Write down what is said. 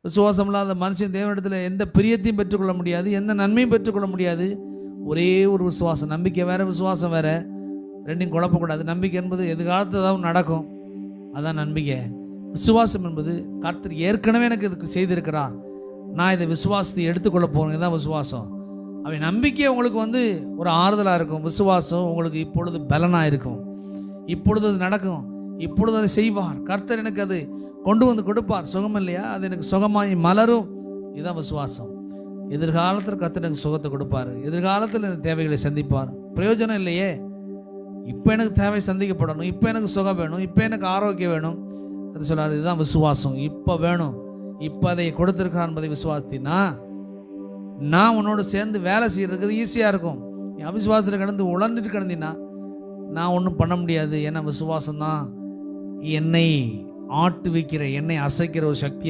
விசுவாசம் இல்லாத மனுஷன் தேவனிடத்தில் எந்த பிரியத்தையும் பெற்றுக்கொள்ள முடியாது எந்த நன்மையும் பெற்றுக்கொள்ள முடியாது. ஒரே ஒரு விசுவாசம் நம்பிக்கை வேற விசுவாசம் வேற. ரெண்டையும் குழப்பக்கூடாது. நம்பிக்கை என்பது எதிர்காலத்தில் ஏதாவது நடக்கும். அதான் நம்பிக்கை. விசுவாசம் என்பது கர்த்தர் ஏற்கனவே எனக்கு இதுக்கு செய்திருக்கிறார். நான் இதை விசுவாசத்தை எடுத்துக்கொள்ள போகிறேன் தான் விசுவாசம். அவன் நம்பிக்கை உங்களுக்கு வந்து ஒரு ஆறுதலாக இருக்கும். விசுவாசம் உங்களுக்கு இப்பொழுது பலனாக இருக்கும். இப்பொழுது அது நடக்கும். இப்பொழுது அதை செய்வார். கர்த்தர் எனக்கு அது கொண்டு வந்து கொடுப்பார். சுகம் இல்லையா அது எனக்கு சுகமாகி மலரும். இதுதான் விசுவாசம். எதிர்காலத்தில் கற்று எனக்கு சுகத்தை கொடுப்பார். எதிர்காலத்தில் எனக்கு தேவைகளை சந்திப்பார். பிரயோஜனம் இல்லையே? இப்போ எனக்கு தேவை சந்திக்கப்படணும். இப்போ எனக்கு சுகம் வேணும். இப்போ எனக்கு ஆரோக்கியம் வேணும். அது சொல்லார் இதுதான் விசுவாசம். இப்போ வேணும். இப்போ அதை கொடுத்துருக்கான் என்பதை விசுவாசத்தினா நான் உன்னோடு சேர்ந்து வேலை செய்கிறதுக்கு ஈஸியாக இருக்கும். என் அவிசுவாசத்தில் கிடந்து உழந்துட்டு கிடந்தினா நான் ஒன்றும் பண்ண முடியாது. ஏன்னா விசுவாசம் தான் என்னை ஆட்டு வைக்கிற எண்ணெய் அசைக்கிற ஒரு சக்தி